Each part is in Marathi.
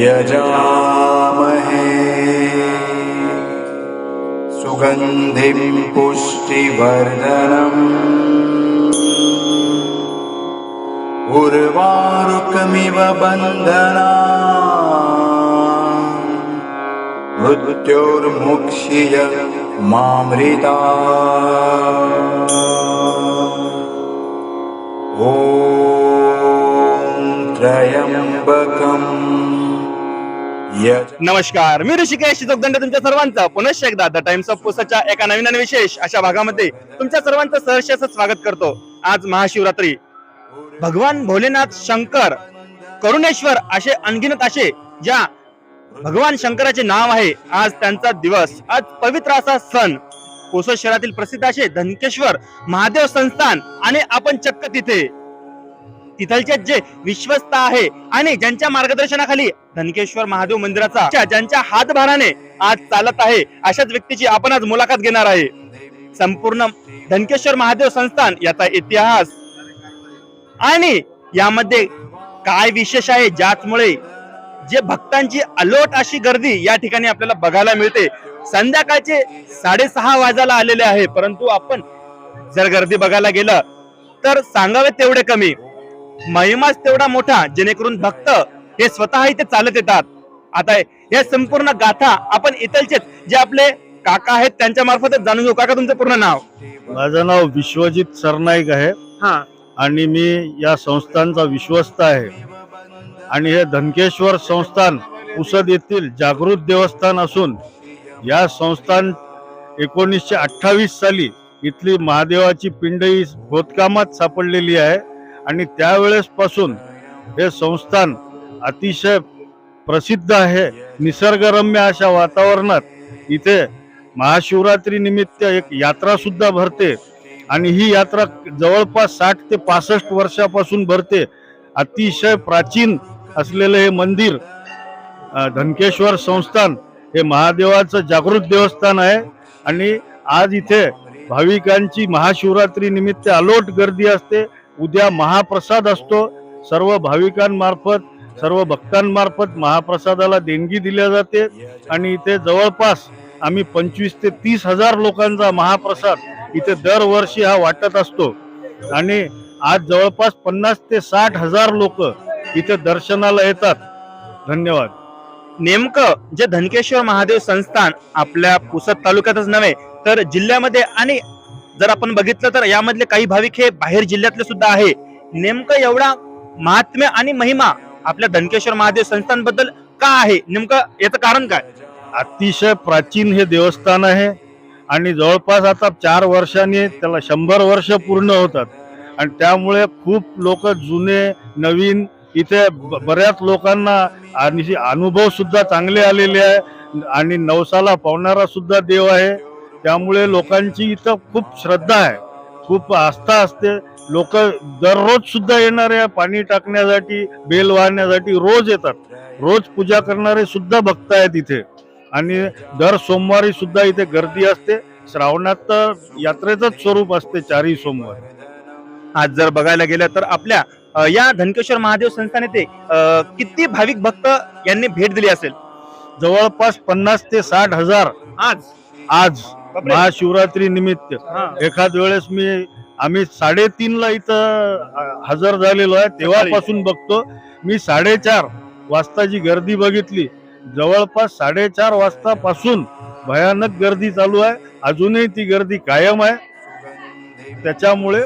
यजामहे। सुगन्धिं पुष्टिवर्धनम्। उर्वारुकमिव बन्धना मृत्योर्मुक्षिय मामृता। ॐ त्र्यम्बकम् नमस्कार मी ऋषिकेश जोगदंड तुमच्या सर्वांचं. पुनश्च एकदा द टाइम्स ऑफ पुसाच्या एका नवीन आणि विशेष अशा भागामध्ये तुमच्या सर्वांचं सहर्ष स्वागत करतो. आज महाशिवरात्री. भगवान भोलेनाथ शंकर करुणेश्वर असे अनगिनत असे ज्या भगवान शंकराचे नाव आहे आज त्यांचा दिवस. आज पवित्र असा सण. पुसद शहरातील प्रसिद्ध असे धनकेश्वर महादेव संस्थान आणि आपण चक्क तिथे. तिथलचे जे विश्वस्त आहे आणि ज्यांच्या मार्गदर्शनाखाली धनकेश्वर महादेव मंदिराचा ज्यांच्या हातभाराने आज चालत आहे अशाच व्यक्तीची आपण आज मुलाखत घेणार आहे. संपूर्ण धनकेश्वर महादेव संस्थान याचा इतिहास आणि यामध्ये काय विशेष आहे ज्याचमुळे जे भक्तांची अलोट अशी गर्दी या ठिकाणी आपल्याला बघायला मिळते. संध्याकाळचे साडेसहा वाजायला आलेले आहे परंतु आपण जर गर्दी बघायला गेलं तर सांगावे तेवढे कमी. महिमाच तेवढा मोठा जेणेकरून भक्त हे स्वतः इथे चालत येतात. आता हे संपूर्ण गाथा आपण इथलचेच जे आपले काका आहेत त्यांच्या मार्फतच जाणून घेऊ. काका तुमचं पूर्ण नाव? माझं नाव विश्वजित सरनाईक आहे. हा. आणि मी या संस्थांचा विश्वस्त आहे. आणि हे धनकेश्वर संस्थान पुसद येथील जागृत देवस्थान असून या संस्थान एकोणीसशे अठ्ठावीस साली इथली महादेवाची पिंड ही खोदकामात सापडलेली आहे. आणि त्यावेळेस पासून हे संस्थान अतिशय प्रसिद्ध आहे. निसर्गरम्य अशा वातावरणात इथे महाशिवरात्री निमित्त एक यात्रा सुद्धा भरते आणि ही यात्रा जवळपास साठ ते पासष्ट वर्षापासून भरते. अतिशय प्राचीन असलेलं हे मंदिर धनकेश्वर संस्थान हे महादेवाचं जागृत देवस्थान आहे आणि आज इथे भाविकांची महाशिवरात्री निमित्त अलोट गर्दी असते. उद्या महाप्रसाद असतो. सर्व भाविकांमार्फत सर्व भक्तांमार्फत महाप्रसादाला देणगी दिल्या जाते. आणि इथे जवळपास आम्ही पंचवीस ते तीस हजार लोकांचा महाप्रसाद इथे दरवर्षी हा वाटत असतो. आणि आज जवळपास पन्नास ते साठ हजार लोक इथे दर्शनाला येतात. धन्यवाद. नेमकं जे धनकेश्वर महादेव संस्थान आपल्या पुसद तालुक्यातच नव्हे तर जिल्ह्यामध्ये आणि जर आपण बघितलं तर यामधले काही भाविक हे बाहेर जिल्ह्यातले सुद्धा आहे. नेमकं एवढा महात्म्य आणि महिमा आपल्या धनकेश्वर महादेव संस्थानबद्दल का आहे? नेमकं याचं कारण काय? अतिशय प्राचीन हे देवस्थान आहे आणि जवळपास आता चार वर्षांनी त्याला शंभर वर्ष पूर्ण होतात. आणि त्यामुळे खूप लोक जुने नवीन इथे ब- बऱ्याच लोकांना आणि अनुभव सुद्धा चांगले आलेले आहे. आणि नवसाला पावणारा सुद्धा देव आहे. त्यामुळे लोकांची इथं खूप श्रद्धा आहे. खूप आस्था असते. लोक दररोज सुद्धा आहे पाणी टाकण्यासाठी बेल वाहण्यासाठी रोज येतात. रोज पूजा करणारे सुद्धा भक्त आहेत इथे. आणि दर सोमवारी सुद्धा इथे गर्दी असते. श्रावणात तर यात्रेचंच स्वरूप असते चारही सोमवार. आज जर बघायला गेलं तर आपल्या अ, या धनकेश्वर महादेव संस्थान येथे अ, किती भाविक भक्त यांनी भेट दिली असेल? जवळपास पन्नास ते साठ हजार. आज? आज. महाशिवरात्री निमित्त. एखाद वेळेस मी आम्ही साडेतीन ला इथं हजर झालेलो आहे. तेव्हापासून बघतो. मी साडेचार वाजता जी गर्दी बघितली जवळपास साडेचार वाजतापासून भयानक गर्दी चालू आहे. अजूनही ती गर्दी कायम आहे. त्याच्यामुळे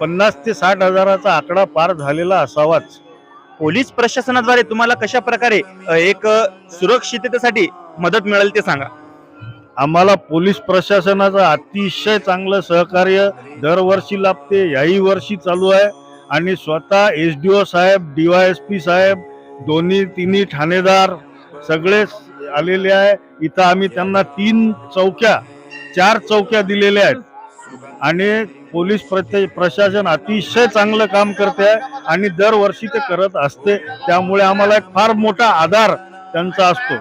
पन्नास ते साठ हजाराचा आकडा पार झालेला असावाच. पोलीस प्रशासनाद्वारे तुम्हाला कशा प्रकारे एक सुरक्षिततेसाठी मदत मिळेल ते सांगा. आम्हाला पोलीस प्रशासनाचं अतिशय चांगलं सहकार्य दरवर्षी लाभते याही वर्षी चालू आहे. आणि स्वतः एस डी ओ साहेब डीवायएसपी साहेब दोन्ही तिन्ही ठाणेदार सगळे आलेले आहे. इथं आम्ही त्यांना तीन चौक्या चार चौक्या दिलेल्या आहेत. आणि पोलीस प्रत्ये प्रशासन अतिशय चांगलं काम करते आहे आणि दरवर्षी ते करत असते. त्यामुळे आम्हाला एक फार मोठा आधार त्यांचा असतो.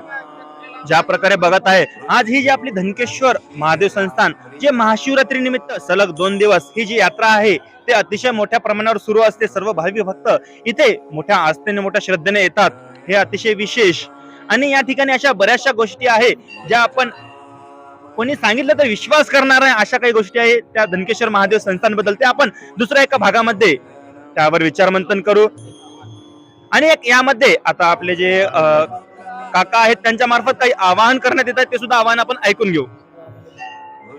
ज्या प्रकारे बघत आहे आज ही जी आपली धनकेश्वर महादेव संस्थान जे महाशिवरात्री निमित्त सलग दोन दिवस ही जी यात्रा आहे ते अतिशय मोठ्या प्रमाणावर सुरू असते. सर्व भावी भक्त इथे मोठ्या आस्थेने मोठ्या श्रद्धेने येतात. हे अतिशय विशेष. आणि या ठिकाणी अशा बऱ्याचशा गोष्टी आहे ज्या आपण कोणी सांगितलं तर विश्वास करणार आहे अशा काही गोष्टी आहेत. त्या धनकेश्वर महादेव संस्थानबद्दल ते आपण दुसऱ्या एका भागामध्ये त्यावर विचारमंथन करू. आणि एक यामध्ये आता आपले जे अं, काका आहेत त्यांच्या मार्फत काही आवाहन करण्यात येत आहे ते सुद्धा आवाहन आपण ऐकून घेऊ.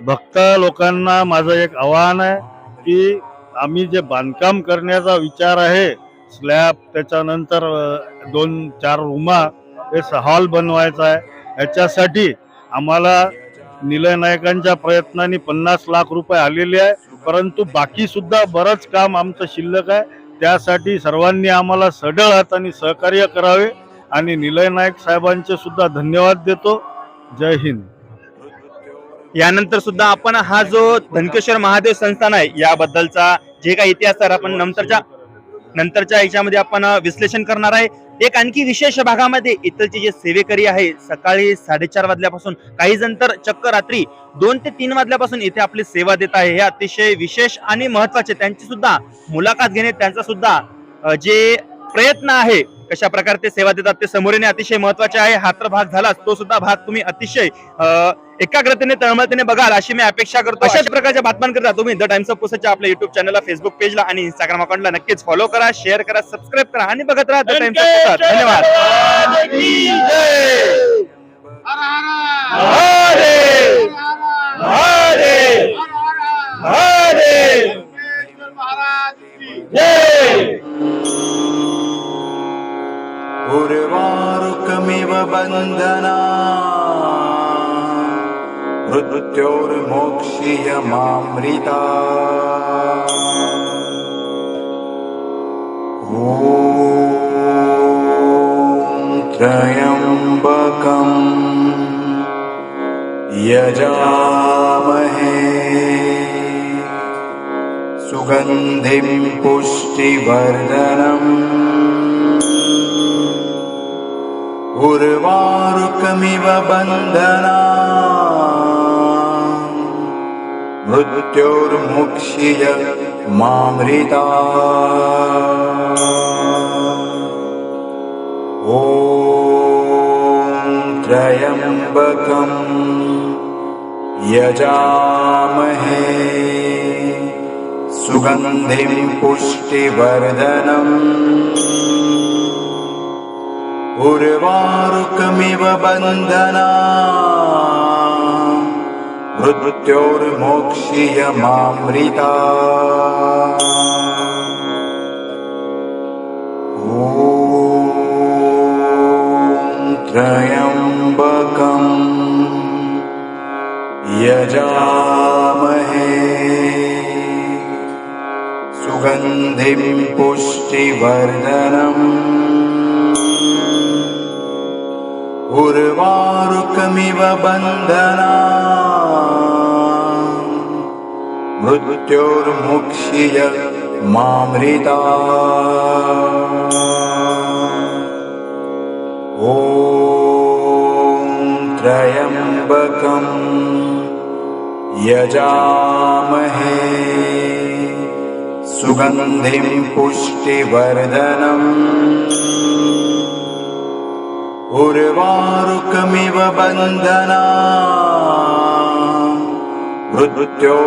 भक्त लोकांना माझं एक आव्हान आहे की आम्ही जे बांधकाम करण्याचा विचार आहे स्लॅब त्याच्यानंतर दोन चार रूमा हे हॉल बनवायचा आहे. याच्यासाठी आम्हाला निलय नायकांच्या प्रयत्नांनी पन्नास लाख रुपये आलेले आहे परंतु बाकी सुद्धा बरंच काम आमचं शिल्लक आहे. त्यासाठी सर्वांनी आम्हाला सढळ हाताने सहकार्य करावे. आणि निलय नायक साहेबांचे सुद्धा धन्यवाद देतो. जय हिंद. यानंतर सुद्धा आपण हा जो धनकेश्वर महादेव संस्थान आहे याबद्दलचा जे काही इतिहास तर आपण नंतरच्या नंतरच्या याच्यामध्ये आपण विश्लेषण करणार आहे. एक आणखी विशेष भागामध्ये इथलचे जे सेवेकरी आहे सकाळी साडेचार वाजल्यापासून काही जण तर चक्क रात्री दोन ते तीन वाजल्यापासून इथे आपली सेवा देत आहे. हे अतिशय विशेष आणि महत्त्वाचे त्यांची सुद्धा मुलाखत घेणे त्यांचा सुद्धा जे प्रयत्न आहे. कशा प्रकारे ते सेवा देतात ते समोर येणे अतिशय महत्त्वाचे आहे. हा तर भाग झालाच. तो सुद्धा भाग तुम्ही अतिशय एकाग्रतेने तळमळतेने बघाल अशी मी अपेक्षा करतो. अशाच प्रकारच्या बातम्यांकरता तुम्ही. द टाइम्स ऑफ पुसाच्या आपल्या युट्यूब चॅनलला फेसबुक पेजला आणि इंस्टाग्राम अकाउंटला नक्कीच फॉलो करा शेअर करा सबस्क्राईब करा आणि बघत राहा द टाइम्स ऑफ पुसात धन्यवाद. मृत्योर्मोक्षीयमामृता ॐ त्र्यम्बकम् यजामहे। सुगन्धिं पुष्टिवर्धनम्। उर्वारुकमिव बन्धना मृत्योर्मुक्षिय मामृता। ॐ त्र्यम्बकम् यजामहे। सुगन्धिं पुष्टिवर्धनम्। उर्वारुकमिव बन्धना मृत्योर्मोक्षीयमामृता ॐ त्र्यम्बकम् यजामहे। सुगन्धिं पुष्टिवर्धनम्। उर्वारुकमिव बन्धना मृत्योर्मुक्षीय मामृता। ॐ त्र्यम्बकम् यजामहे। सुगन्धिं पुष्टिवर्धनम्। उर्वारुकमिव बन्धना मृत्योर्